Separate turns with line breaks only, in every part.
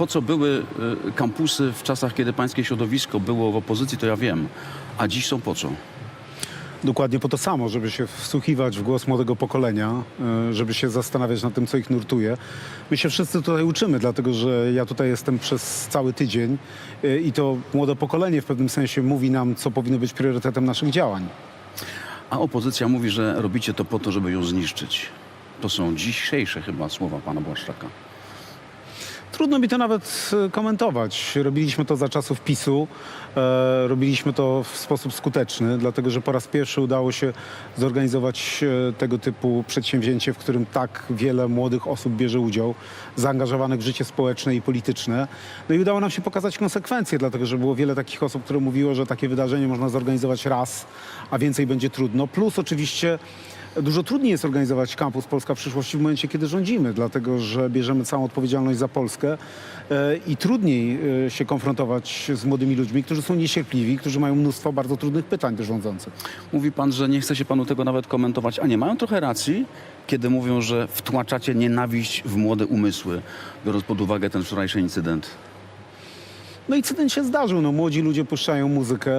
po co były y, kampusy w czasach, kiedy pańskie środowisko było w opozycji, to ja wiem. A dziś są po co?
Dokładnie po to samo, żeby się wsłuchiwać w głos młodego pokolenia, e, żeby się zastanawiać nad tym, co ich nurtuje. My się wszyscy tutaj uczymy, dlatego że ja tutaj jestem przez cały tydzień e, i to młode pokolenie w pewnym sensie mówi nam, co powinno być priorytetem naszych działań.
A opozycja mówi, że robicie to po to, żeby ją zniszczyć. To są dzisiejsze chyba słowa pana Błaszczaka.
Trudno mi to nawet e, komentować. Robiliśmy to za czasów PiSu, e, robiliśmy to w sposób skuteczny, dlatego że po raz pierwszy udało się zorganizować e, tego typu przedsięwzięcie, w którym tak wiele młodych osób bierze udział, zaangażowanych w życie społeczne i polityczne. No i udało nam się pokazać konsekwencje, dlatego że było wiele takich osób, które mówiło, że takie wydarzenie można zorganizować raz, a więcej będzie trudno. Plus oczywiście Dużo trudniej jest organizować kampus Polska Przyszłości w momencie, kiedy rządzimy, dlatego że bierzemy całą odpowiedzialność za Polskę e, i trudniej e, się konfrontować z młodymi ludźmi, którzy są niecierpliwi, którzy mają mnóstwo bardzo trudnych pytań do rządzących.
Mówi pan, że nie chce się panu tego nawet komentować, a nie mają trochę racji, kiedy mówią, że wtłaczacie nienawiść w młode umysły, biorąc pod uwagę ten wczorajszy incydent.
No incydent się zdarzył. No, młodzi ludzie puszczają muzykę,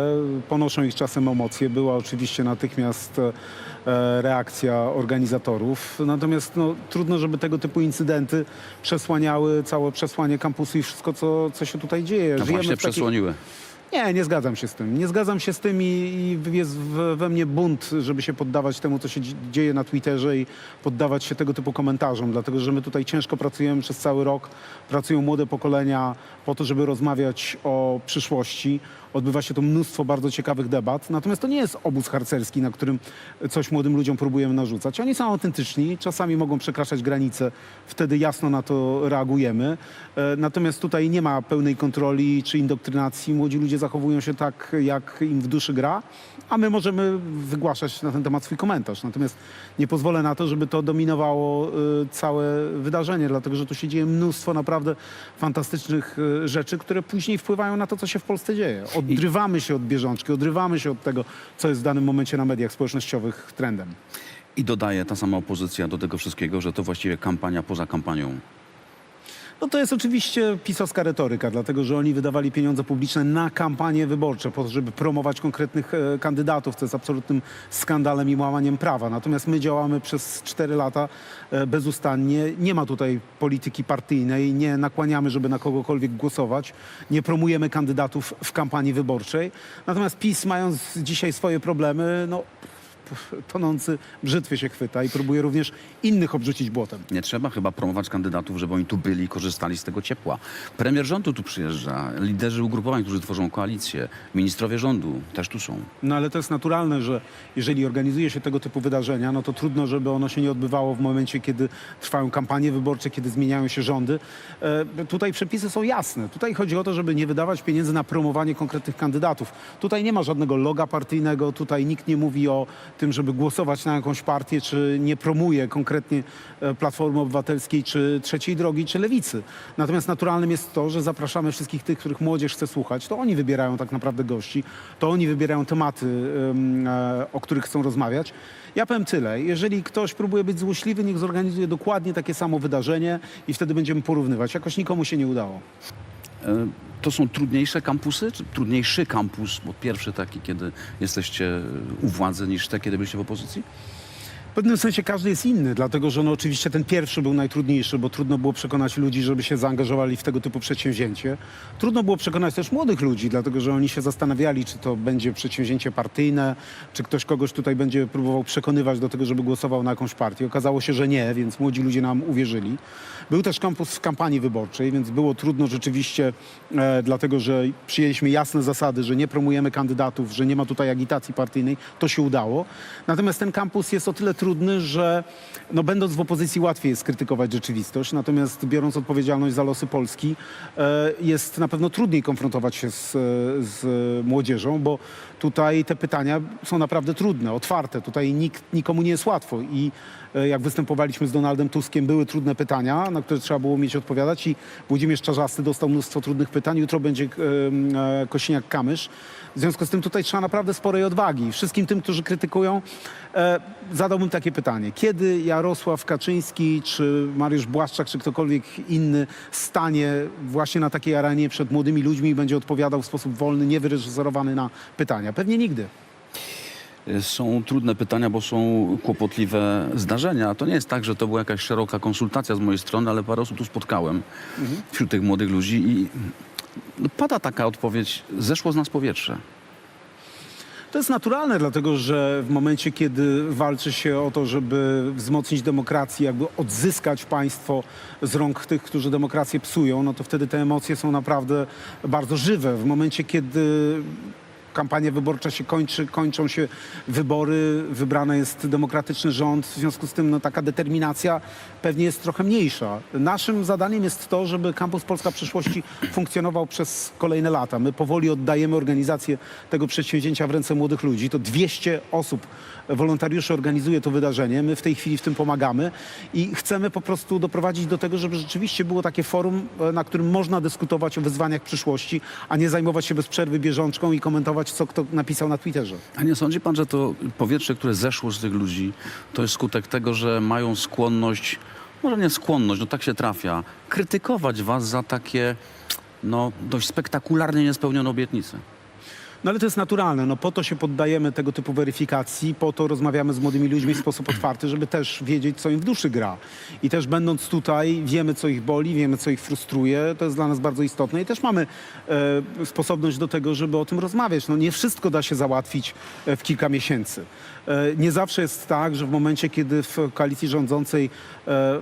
ponoszą ich czasem emocje. Była oczywiście natychmiast e, reakcja organizatorów. Natomiast no, trudno, żeby tego typu incydenty przesłaniały całe przesłanie kampusu i wszystko, co, co się tutaj dzieje. Żyjemy
właśnie
w takiej-
przesłoniły.
Nie, nie zgadzam się z tym. Nie zgadzam się z tym i, i jest we mnie bunt, żeby się poddawać temu, co się dzi- dzieje na Twitterze i poddawać się tego typu komentarzom, dlatego że my tutaj ciężko pracujemy przez cały rok. Pracują młode pokolenia po to, żeby rozmawiać o przyszłości. Odbywa się tu mnóstwo bardzo ciekawych debat. Natomiast to nie jest obóz harcerski, na którym coś młodym ludziom próbujemy narzucać. Oni są autentyczni, czasami mogą przekraczać granice, wtedy jasno na to reagujemy. E, Natomiast tutaj nie ma pełnej kontroli czy indoktrynacji. Młodzi ludzie zachowują się tak, jak im w duszy gra, a my możemy wygłaszać na ten temat swój komentarz. Natomiast nie pozwolę na to, żeby to dominowało e, całe wydarzenie, dlatego że tu się dzieje mnóstwo naprawdę fantastycznych e, rzeczy, które później wpływają na to, co się w Polsce dzieje. Odrywamy się od bieżączki, odrywamy się od tego, co jest w danym momencie na mediach społecznościowych trendem.
I dodaje ta sama opozycja do tego wszystkiego, że to właściwie kampania poza kampanią.
No to jest oczywiście pisowska retoryka, dlatego że oni wydawali pieniądze publiczne na kampanie wyborcze, po to, żeby promować konkretnych e, kandydatów, co jest absolutnym skandalem i łamaniem prawa. Natomiast my działamy przez cztery lata e, bezustannie. Nie ma tutaj polityki partyjnej, nie nakłaniamy, żeby na kogokolwiek głosować, nie promujemy kandydatów w kampanii wyborczej. Natomiast PiS, mając dzisiaj swoje problemy, no tonący brzytwy się chwyta i próbuje również innych obrzucić błotem.
Nie trzeba chyba promować kandydatów, żeby oni tu byli i korzystali z tego ciepła. Premier rządu tu przyjeżdża, liderzy ugrupowań, którzy tworzą koalicję, ministrowie rządu też tu są.
No ale to jest naturalne, że jeżeli organizuje się tego typu wydarzenia, no to trudno, żeby ono się nie odbywało w momencie, kiedy trwają kampanie wyborcze, kiedy zmieniają się rządy. E, tutaj przepisy są jasne. Tutaj chodzi o to, żeby nie wydawać pieniędzy na promowanie konkretnych kandydatów. Tutaj nie ma żadnego loga partyjnego, tutaj nikt nie mówi o tym, żeby głosować na jakąś partię, czy nie promuje konkretnie e, Platformy Obywatelskiej, czy Trzeciej Drogi, czy Lewicy. Natomiast naturalnym jest to, że zapraszamy wszystkich tych, których młodzież chce słuchać. To oni wybierają tak naprawdę gości, to oni wybierają tematy, em, e, o których chcą rozmawiać. Ja powiem tyle. Jeżeli ktoś próbuje być złośliwy, niech zorganizuje dokładnie takie samo wydarzenie i wtedy będziemy porównywać. Jakoś nikomu się nie udało.
E, To są trudniejsze kampusy, trudniejszy kampus, bo pierwszy taki, kiedy jesteście u władzy, niż te, kiedy byliście w opozycji?
W pewnym sensie każdy jest inny, dlatego że no oczywiście ten pierwszy był najtrudniejszy, bo trudno było przekonać ludzi, żeby się zaangażowali w tego typu przedsięwzięcie. Trudno było przekonać też młodych ludzi, dlatego że oni się zastanawiali, czy to będzie przedsięwzięcie partyjne, czy ktoś kogoś tutaj będzie próbował przekonywać do tego, żeby głosował na jakąś partię. Okazało się, że nie, więc młodzi ludzie nam uwierzyli. Był też kampus w kampanii wyborczej, więc było trudno rzeczywiście, e, dlatego że przyjęliśmy jasne zasady, że nie promujemy kandydatów, że nie ma tutaj agitacji partyjnej. To się udało. Natomiast ten kampus jest o tyle trudny, że no, będąc w opozycji łatwiej jest krytykować rzeczywistość, natomiast biorąc odpowiedzialność za losy Polski, e, jest na pewno trudniej konfrontować się z, z młodzieżą, bo tutaj te pytania są naprawdę trudne, otwarte. Tutaj nikt, nikomu nie jest łatwo i e, jak występowaliśmy z Donaldem Tuskiem, były trudne pytania, na które trzeba było mieć odpowiadać i Włodzimierz Czarzasty dostał mnóstwo trudnych pytań. Jutro będzie e, Kosiniak-Kamysz. W związku z tym tutaj trzeba naprawdę sporej odwagi. Wszystkim tym, którzy krytykują, e, zadałbym takie pytanie. Kiedy Jarosław Kaczyński, czy Mariusz Błaszczak, czy ktokolwiek inny stanie właśnie na takiej arenie przed młodymi ludźmi i będzie odpowiadał w sposób wolny, niewyreżyserowany na pytania? Pewnie nigdy.
Są trudne pytania, bo są kłopotliwe zdarzenia. To nie jest tak, że to była jakaś szeroka konsultacja z mojej strony, ale parę osób tu spotkałem wśród tych młodych ludzi i no, pada taka odpowiedź, zeszło z nas powietrze.
To jest naturalne, dlatego że w momencie, kiedy walczy się o to, żeby wzmocnić demokrację, jakby odzyskać państwo z rąk tych, którzy demokrację psują, no to wtedy te emocje są naprawdę bardzo żywe. W momencie, kiedy kampania wyborcza się kończy, kończą się wybory, wybrany jest demokratyczny rząd, w związku z tym no, taka determinacja pewnie jest trochę mniejsza. Naszym zadaniem jest to, żeby Kampus Polska Przyszłości funkcjonował przez kolejne lata. My powoli oddajemy organizację tego przedsięwzięcia w ręce młodych ludzi. To 200 osób, wolontariuszy organizuje to wydarzenie. My w tej chwili w tym pomagamy i chcemy po prostu doprowadzić do tego, żeby rzeczywiście było takie forum, e, na którym można dyskutować o wyzwaniach przyszłości, a nie zajmować się bez przerwy bieżączką i komentować, co kto napisał na Twitterze.
A nie sądzi pan, że to powietrze, które zeszło z tych ludzi, to jest skutek tego, że mają skłonność, może nie skłonność, no tak się trafia, krytykować was za takie no, dość spektakularnie niespełnione obietnice?
No ale to jest naturalne. No, po to się poddajemy tego typu weryfikacji, po to rozmawiamy z młodymi ludźmi w sposób otwarty, żeby też wiedzieć, co im w duszy gra. I też będąc tutaj, wiemy, co ich boli, wiemy, co ich frustruje. To jest dla nas bardzo istotne i też mamy e, sposobność do tego, żeby o tym rozmawiać. No, nie wszystko da się załatwić e, w kilka miesięcy. E, nie zawsze jest tak, że w momencie, kiedy w koalicji rządzącej e,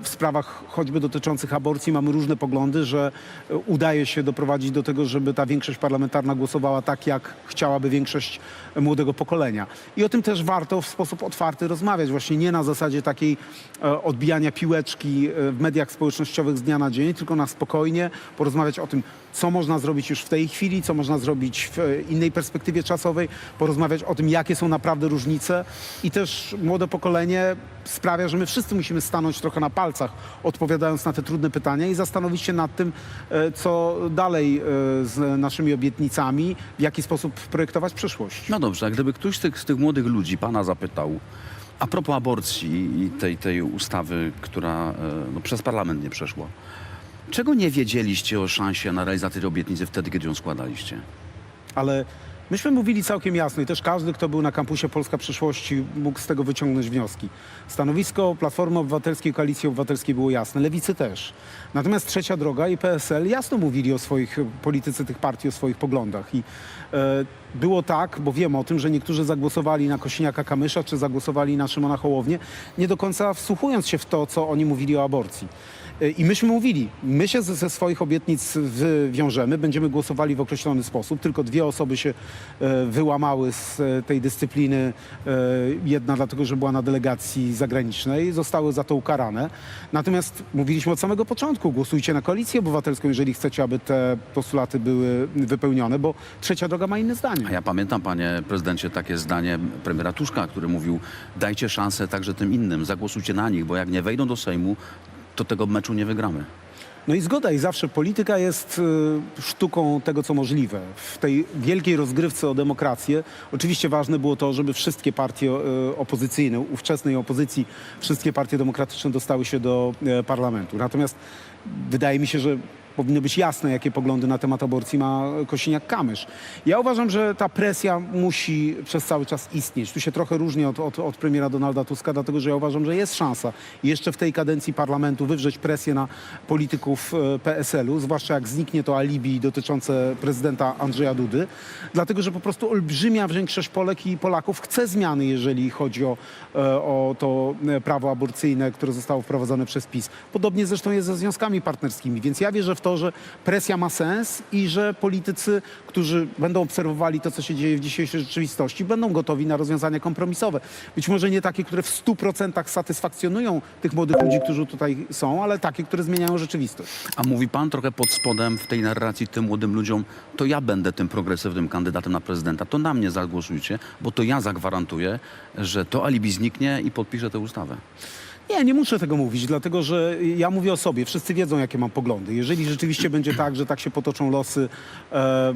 w sprawach choćby dotyczących aborcji mamy różne poglądy, że e, udaje się doprowadzić do tego, żeby ta większość parlamentarna głosowała tak, jak chciałaby większość młodego pokolenia. I o tym też warto w sposób otwarty rozmawiać, właśnie nie na zasadzie takiej odbijania piłeczki w mediach społecznościowych z dnia na dzień, tylko na spokojnie porozmawiać o tym, co można zrobić już w tej chwili, co można zrobić w innej perspektywie czasowej, porozmawiać o tym, jakie są naprawdę różnice i też młode pokolenie sprawia, że my wszyscy musimy stanąć trochę na palcach, odpowiadając na te trudne pytania i zastanowić się nad tym, e, co dalej e, z naszymi obietnicami, w jaki sposób projektować przyszłość.
No dobrze, a gdyby ktoś z tych, z tych młodych ludzi pana zapytał a propos aborcji i tej, tej ustawy, która e, no, przez parlament nie przeszła, czego nie wiedzieliście o szansie na realizację tej obietnicy wtedy, kiedy ją składaliście?
Ale myśmy mówili całkiem jasno i też każdy, kto był na kampusie Polska Przyszłości mógł z tego wyciągnąć wnioski. Stanowisko Platformy Obywatelskiej, Koalicji Obywatelskiej było jasne, Lewicy też. Natomiast Trzecia Droga i PSL jasno mówili o swoich, politycy tych partii, o swoich poglądach i e, było tak, bo wiem o tym, że niektórzy zagłosowali na Kosiniaka Kamysza, czy zagłosowali na Szymona Hołownię, nie do końca wsłuchując się w to, co oni mówili o aborcji. I myśmy mówili, my się ze, swoich obietnic wywiążemy, będziemy głosowali w określony sposób. Tylko dwie osoby się e, wyłamały z e, tej dyscypliny. E, jedna dlatego, że była na delegacji zagranicznej, zostały za to ukarane. Natomiast mówiliśmy od samego początku, głosujcie na koalicję obywatelską, jeżeli chcecie, aby te postulaty były wypełnione, bo trzecia droga ma inne zdanie.
A ja pamiętam, panie prezydencie, takie zdanie premiera Tuszka, który mówił, dajcie szansę także tym innym, zagłosujcie na nich, bo jak nie wejdą do Sejmu, to tego meczu nie wygramy.
No i zgoda, i zawsze polityka jest y, sztuką tego, co możliwe. W tej wielkiej rozgrywce o demokrację oczywiście ważne było to, żeby wszystkie partie y, opozycyjne, ówczesnej opozycji, wszystkie partie demokratyczne dostały się do y, parlamentu. Natomiast wydaje mi się, że powinno być jasne, jakie poglądy na temat aborcji ma Kosiniak-Kamysz. Ja uważam, że ta presja musi przez cały czas istnieć. Tu się trochę różni od, od, od premiera Donalda Tuska, dlatego że ja uważam, że jest szansa jeszcze w tej kadencji parlamentu wywrzeć presję na polityków e, PSL-u, zwłaszcza jak zniknie to alibi dotyczące prezydenta Andrzeja Dudy, dlatego że po prostu olbrzymia większość Polek i Polaków chce zmiany, jeżeli chodzi o, e, o to e, prawo aborcyjne, które zostało wprowadzone przez PiS. Podobnie zresztą jest ze związkami partnerskimi, więc ja wierzę w to, że presja ma sens i że politycy, którzy będą obserwowali to, co się dzieje w dzisiejszej rzeczywistości, będą gotowi na rozwiązania kompromisowe. Być może nie takie, które w 100% satysfakcjonują tych młodych ludzi, którzy tutaj są, ale takie, które zmieniają rzeczywistość.
A mówi pan trochę pod spodem w tej narracji tym młodym ludziom, to ja będę tym progresywnym kandydatem na prezydenta, to na mnie zagłosujcie, bo to ja zagwarantuję, że to alibi zniknie i podpiszę tę ustawę.
Nie, nie muszę tego mówić, dlatego że ja mówię o sobie. Wszyscy wiedzą, jakie mam poglądy. Jeżeli rzeczywiście będzie tak, że tak się potoczą losy, e,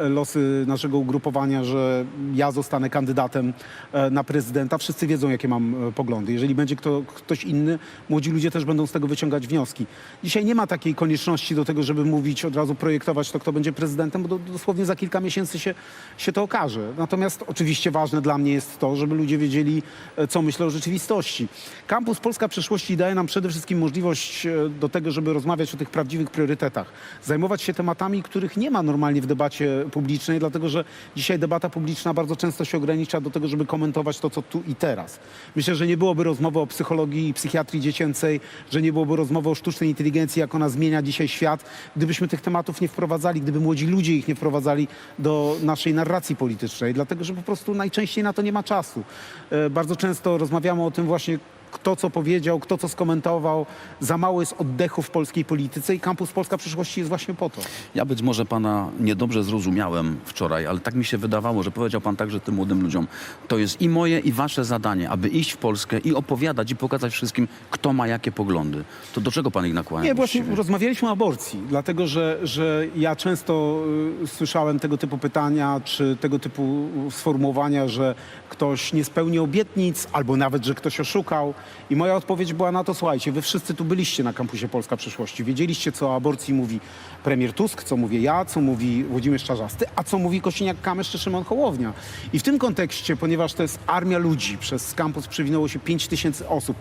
e, losy naszego ugrupowania, że ja zostanę kandydatem e, na prezydenta, wszyscy wiedzą, jakie mam e, poglądy. Jeżeli będzie kto, ktoś inny, młodzi ludzie też będą z tego wyciągać wnioski. Dzisiaj nie ma takiej konieczności do tego, żeby mówić, od razu projektować to, kto będzie prezydentem, bo do, dosłownie za kilka miesięcy się, się to okaże. Natomiast oczywiście ważne dla mnie jest to, żeby ludzie wiedzieli, e, co myślę o rzeczywistości. Kampus Polska Przyszłości daje nam przede wszystkim możliwość e, do tego, żeby rozmawiać o tych prawdziwych priorytetach. Zajmować się tematami, których nie ma normalnie w debacie publicznej, dlatego że dzisiaj debata publiczna bardzo często się ogranicza do tego, żeby komentować to, co tu i teraz. Myślę, że nie byłoby rozmowy o psychologii i psychiatrii dziecięcej, że nie byłoby rozmowy o sztucznej inteligencji, jak ona zmienia dzisiaj świat, gdybyśmy tych tematów nie wprowadzali, gdyby młodzi ludzie ich nie wprowadzali do naszej narracji politycznej, dlatego że po prostu najczęściej na to nie ma czasu. E, Bardzo często rozmawiamy o tym właśnie, kto co powiedział, kto co skomentował. Za mało jest oddechu w polskiej polityce i Kampus Polska Przyszłości jest właśnie po to.
Ja być może pana niedobrze zrozumiałem wczoraj, ale tak mi się wydawało, że powiedział pan także tym młodym ludziom, to jest i moje, i wasze zadanie, aby iść w Polskę i opowiadać i pokazać wszystkim, kto ma jakie poglądy. To do czego pan ich nakłania?
Nie, właśnie
właściwie?
rozmawialiśmy o aborcji, dlatego że, że ja często y, słyszałem tego typu pytania, czy tego typu sformułowania, że ktoś nie spełnił obietnic, albo nawet, że ktoś oszukał. I moja odpowiedź była na to, słuchajcie, wy wszyscy tu byliście na kampusie Polska Przyszłości. Wiedzieliście, co o aborcji mówi premier Tusk, co mówię ja, co mówi Włodzimierz Czarzasty, a co mówi Kosiniak-Kamysz czy Szymon Hołownia. I w tym kontekście, ponieważ to jest armia ludzi, przez kampus przewinęło się 5 tysięcy osób,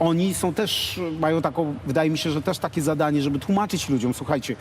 oni są też, mają taką, wydaje mi się, że też takie zadanie, żeby tłumaczyć ludziom, słuchajcie,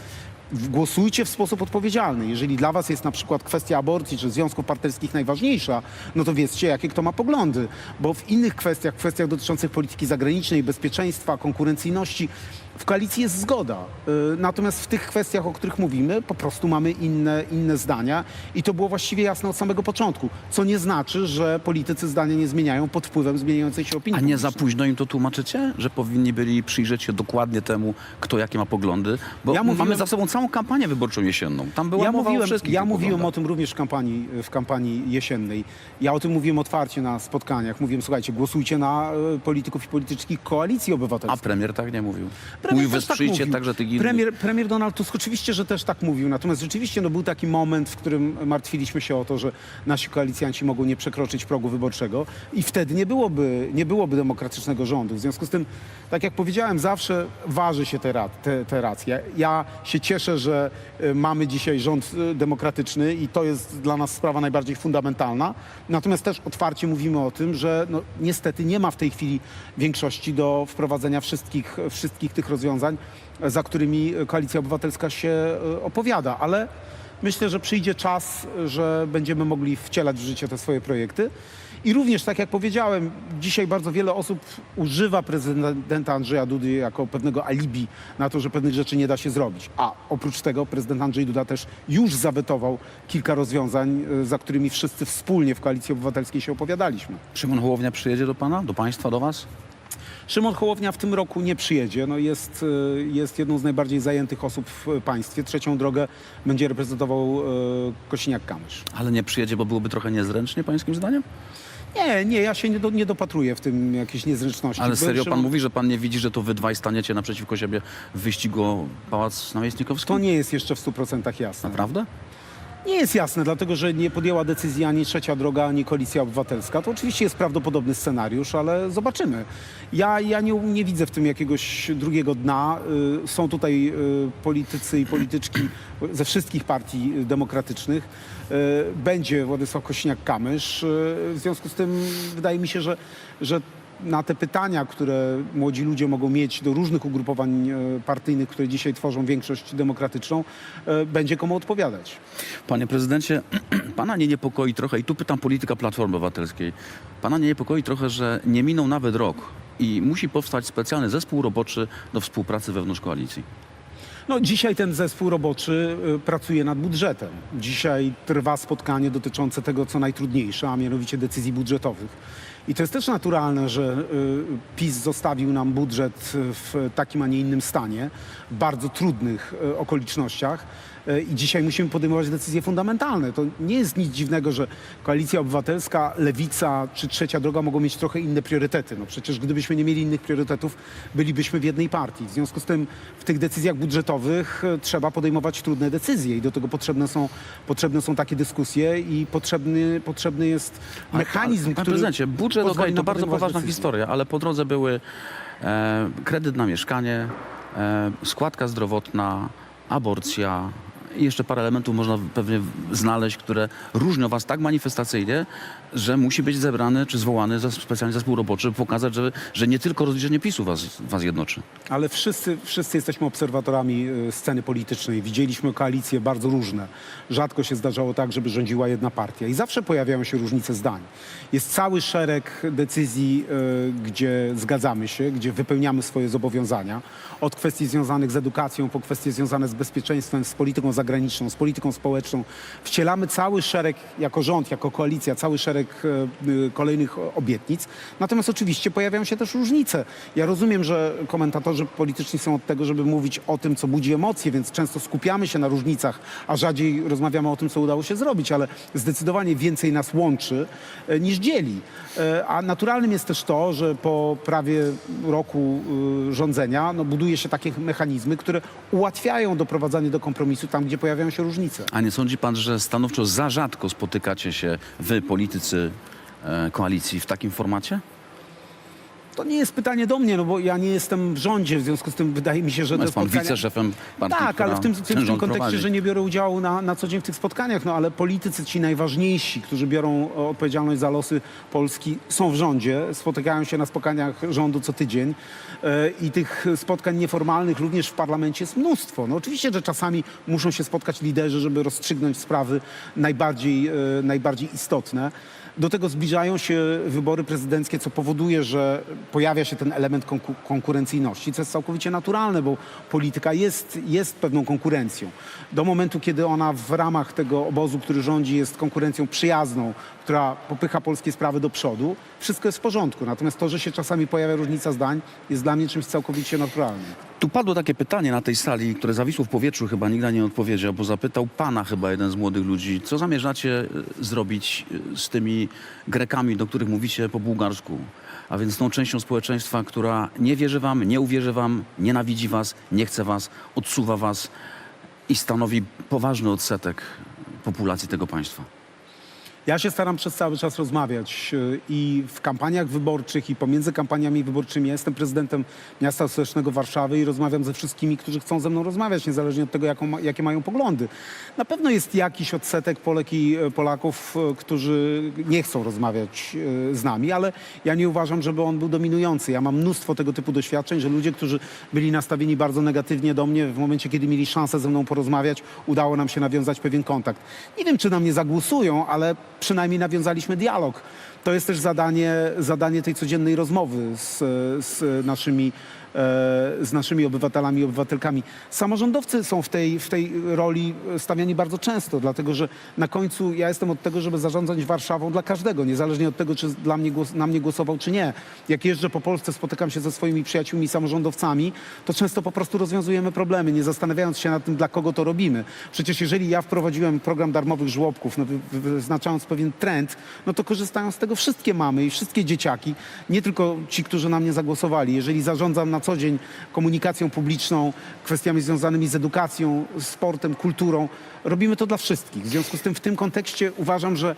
głosujcie w sposób odpowiedzialny. Jeżeli dla was jest na przykład kwestia aborcji czy związków partnerskich najważniejsza, no to wiedzcie, jakie kto ma poglądy. Bo w innych kwestiach, kwestiach dotyczących polityki zagranicznej, bezpieczeństwa, konkurencyjności, w koalicji jest zgoda. Y, Natomiast w tych kwestiach, o których mówimy, po prostu mamy inne, inne zdania i to było właściwie jasne od samego początku. Co nie znaczy, że politycy zdania nie zmieniają pod wpływem zmieniającej się opinii
A nie za późno im to tłumaczycie? Że powinni byli przyjrzeć się dokładnie temu, kto jakie ma poglądy? Bo
Ja mówiłem-
mamy za sobą całą kampanię wyborczą jesienną. Tam była
ja
mowa
mówiłem,
o wszystkich
ja mówiłem o tym również w kampanii, w kampanii jesiennej. Ja o tym mówiłem otwarcie na spotkaniach. Mówiłem, słuchajcie, głosujcie na e, polityków i polityczki Koalicji
A
Obywatelskiej.
premier tak nie mówił.
Premier
Mówił,
tak
wesprzyjcie
mówił.
także tych innych.
Premier, premier Donald Tusk oczywiście, że też tak mówił. Natomiast rzeczywiście no, był taki moment, w którym martwiliśmy się o to, że nasi koalicjanci mogą nie przekroczyć progu wyborczego i wtedy nie byłoby, nie byłoby demokratycznego rządu. W związku z tym, tak jak powiedziałem, zawsze waży się te, te, te racje. Ja się cieszę, że y, mamy dzisiaj rząd y, demokratyczny i to jest dla nas sprawa najbardziej fundamentalna. Natomiast też otwarcie mówimy o tym, że no, niestety nie ma w tej chwili większości do wprowadzenia wszystkich, wszystkich tych rozwiązań, za którymi Koalicja Obywatelska się y, opowiada, ale myślę, że przyjdzie czas, że będziemy mogli wcielać w życie te swoje projekty. I również, tak jak powiedziałem, dzisiaj bardzo wiele osób używa prezydenta Andrzeja Dudy jako pewnego alibi na to, że pewnych rzeczy nie da się zrobić. A oprócz tego prezydent Andrzej Duda też już zawetował kilka rozwiązań, y, za którymi wszyscy wspólnie w Koalicji Obywatelskiej się opowiadaliśmy.
Szymon Hołownia przyjedzie do pana, do państwa, do was?
Szymon Hołownia w tym roku nie przyjedzie. No jest, y, jest jedną z najbardziej zajętych osób w państwie. Trzecią drogę będzie reprezentował y, Kosiniak-Kamysz.
Ale nie przyjedzie, bo byłoby trochę niezręcznie, pańskim zdaniem?
Nie, nie, ja się nie, do, nie dopatruję w tym jakiejś niezręczności.
Ale serio pan mówi, że pan nie widzi, że to wy dwaj staniecie naprzeciwko siebie w wyścigu o Pałac Namiestnikowski?
To nie jest jeszcze w 100% jasne.
Naprawdę?
Nie jest jasne, dlatego że nie podjęła decyzji ani Trzecia Droga, ani Koalicja Obywatelska. To oczywiście jest prawdopodobny scenariusz, ale zobaczymy. Ja, ja nie, nie widzę w tym jakiegoś drugiego dna. Y, Są tutaj y, politycy i polityczki ze wszystkich partii demokratycznych. Y, Będzie Władysław Kosiniak-Kamysz. Y, W związku z tym wydaje mi się, że, że na te pytania, które młodzi ludzie mogą mieć do różnych ugrupowań e, partyjnych, które dzisiaj tworzą większość demokratyczną, e, będzie komu odpowiadać.
Panie prezydencie, pana nie niepokoi trochę, i tu pytam polityka Platformy Obywatelskiej, pana nie niepokoi trochę, że nie minął nawet rok i musi powstać specjalny zespół roboczy do współpracy wewnątrz koalicji.
No, dzisiaj ten zespół roboczy e, pracuje nad budżetem. Dzisiaj trwa spotkanie dotyczące tego, co najtrudniejsze, a mianowicie decyzji budżetowych. I to jest też naturalne, że y, PiS zostawił nam budżet w takim, a nie innym stanie, bardzo trudnych y, okolicznościach. Y, I dzisiaj musimy podejmować decyzje fundamentalne. To nie jest nic dziwnego, że Koalicja Obywatelska, Lewica czy Trzecia Droga mogą mieć trochę inne priorytety. No przecież gdybyśmy nie mieli innych priorytetów, bylibyśmy w jednej partii. W związku z tym w tych decyzjach budżetowych y, trzeba podejmować trudne decyzje i do tego potrzebne są, potrzebne są takie dyskusje i potrzebny, potrzebny jest mechanizm,
Panie
który
prezydencie, budżet
pozwoli
to bardzo poważna historia, ale po drodze były e, kredyt na mieszkanie, e, składka zdrowotna, aborcja i jeszcze parę elementów można pewnie znaleźć, które różnią was tak manifestacyjnie, że musi być zebrany czy zwołany specjalny zespół roboczy, pokazać, że, że nie tylko rozliczenie PiSu was, was jednoczy.
Ale wszyscy, wszyscy jesteśmy obserwatorami y, sceny politycznej. Widzieliśmy koalicje bardzo różne. Rzadko się zdarzało tak, żeby rządziła jedna partia. I zawsze pojawiają się różnice zdań. Jest cały szereg decyzji, y, gdzie zgadzamy się, gdzie wypełniamy swoje zobowiązania. Od kwestii związanych z edukacją, po kwestie związane z bezpieczeństwem, z polityką zagraniczną, z polityką społeczną. Wcielamy cały szereg, jako rząd, jako koalicja, cały szereg y, y, kolejnych obietnic. Natomiast oczywiście pojawiają się też różnice. Ja rozumiem, że komentatorzy polityczni są od tego, żeby mówić o tym, co budzi emocje, więc często skupiamy się na różnicach, a rzadziej rozmawiamy o tym, co udało się zrobić, ale zdecydowanie więcej nas łączy e, niż dzieli. E, A naturalnym jest też to, że po prawie roku rządzenia no, buduje się takie mechanizmy, które ułatwiają doprowadzanie do kompromisu tam, gdzie pojawiają się różnice.
A nie sądzi pan, że stanowczo za rzadko spotykacie się wy, politycy e, koalicji, w takim formacie?
To nie jest pytanie do mnie, no bo ja nie jestem w rządzie, w związku z tym wydaje mi się, że
No
te
jest pan
spotkania...
wiceszefem partii,
Tak, ale w tym, w tym, w tym kontekście,
prowadzi.
że nie biorę udziału na, na co dzień w tych spotkaniach, no ale politycy ci najważniejsi, którzy biorą odpowiedzialność za losy Polski, są w rządzie, spotykają się na spotkaniach rządu co tydzień e, i tych spotkań nieformalnych również w parlamencie jest mnóstwo. No oczywiście, że czasami muszą się spotkać liderzy, żeby rozstrzygnąć sprawy najbardziej, e, najbardziej istotne. Do tego zbliżają się wybory prezydenckie, co powoduje, że pojawia się ten element konku- konkurencyjności, co jest całkowicie naturalne, bo polityka jest, jest pewną konkurencją. Do momentu, kiedy ona w ramach tego obozu, który rządzi, jest konkurencją przyjazną, która popycha polskie sprawy do przodu, wszystko jest w porządku. Natomiast to, że się czasami pojawia różnica zdań, jest dla mnie czymś całkowicie naturalnym.
Tu padło takie pytanie na tej sali, które zawisło w powietrzu, chyba nikt nie odpowiedział, bo zapytał pana chyba jeden z młodych ludzi, co zamierzacie e, zrobić e, z tymi Grekami, do których mówicie po bułgarsku, a więc tą częścią społeczeństwa, która nie wierzy wam, nie uwierzy wam, nienawidzi was, nie chce was, odsuwa was i stanowi poważny odsetek populacji tego państwa.
Ja się staram przez cały czas rozmawiać y, i w kampaniach wyborczych, i pomiędzy kampaniami wyborczymi. Ja jestem prezydentem miasta stołecznego Warszawy i rozmawiam ze wszystkimi, którzy chcą ze mną rozmawiać, niezależnie od tego, jaką, jakie mają poglądy. Na pewno jest jakiś odsetek Polek i e, Polaków, e, którzy nie chcą rozmawiać e, z nami, ale ja nie uważam, żeby on był dominujący. Ja mam mnóstwo tego typu doświadczeń, że ludzie, którzy byli nastawieni bardzo negatywnie do mnie, w momencie, kiedy mieli szansę ze mną porozmawiać, udało nam się nawiązać pewien kontakt. Nie wiem, czy na mnie zagłosują, ale przynajmniej nawiązaliśmy dialog. To jest też zadanie, zadanie tej codziennej rozmowy z, z, naszymi, z naszymi obywatelami i obywatelkami. Samorządowcy są w tej, w tej roli stawiani bardzo często, dlatego że na końcu ja jestem od tego, żeby zarządzać Warszawą dla każdego, niezależnie od tego, czy dla mnie na mnie głosował, czy nie. Jak jeżdżę po Polsce, spotykam się ze swoimi przyjaciółmi samorządowcami, to często po prostu rozwiązujemy problemy, nie zastanawiając się nad tym, dla kogo to robimy. Przecież jeżeli ja wprowadziłem program darmowych żłobków, no, wy- wy- wyznaczając pewien trend, no to korzystają z tego wszystkie mamy i wszystkie dzieciaki, nie tylko ci, którzy na mnie zagłosowali. Jeżeli zarządzam na co dzień komunikacją publiczną, kwestiami związanymi z edukacją, sportem, kulturą, robimy to dla wszystkich. W związku z tym w tym kontekście uważam, że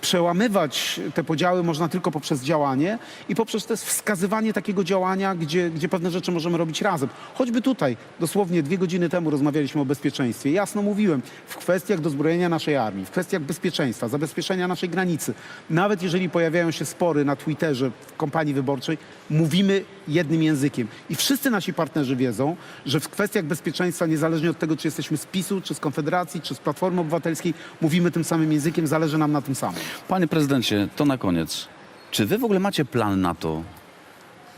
przełamywać te podziały można tylko poprzez działanie i poprzez też wskazywanie takiego działania, gdzie, gdzie pewne rzeczy możemy robić razem. Choćby tutaj, dosłownie dwie godziny temu rozmawialiśmy o bezpieczeństwie. Jasno mówiłem, w kwestiach dozbrojenia naszej armii, w kwestiach bezpieczeństwa, zabezpieczenia naszej granicy, nawet jeżeli pojawiają się spory na Twitterze w kampanii wyborczej, mówimy jednym językiem. I wszyscy nasi partnerzy wiedzą, że w kwestiach bezpieczeństwa, niezależnie od tego, czy jesteśmy z PiSu, czy z Konfederacji, czy z Platformy Obywatelskiej, mówimy tym samym językiem, zależy nam na tym samym.
Panie prezydencie, to na koniec. Czy wy w ogóle macie plan na to,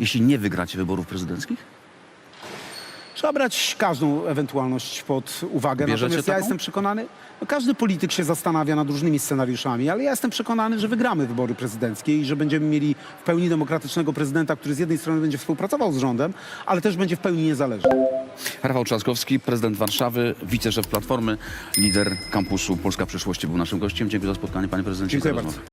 jeśli nie wygracie wyborów prezydenckich?
Trzeba brać każdą ewentualność pod uwagę.
Bierzecie
Natomiast ja
taką?
jestem przekonany, no każdy polityk się zastanawia nad różnymi scenariuszami, ale ja jestem przekonany, że wygramy wybory prezydenckie i że będziemy mieli w pełni demokratycznego prezydenta, który z jednej strony będzie współpracował z rządem, ale też będzie w pełni niezależny.
Rafał Trzaskowski, prezydent Warszawy, wiceszef Platformy, lider kampusu Polska Przyszłości był naszym gościem. Dziękuję za spotkanie, panie prezydencie.
Dziękuję
za
bardzo.
rozmowę.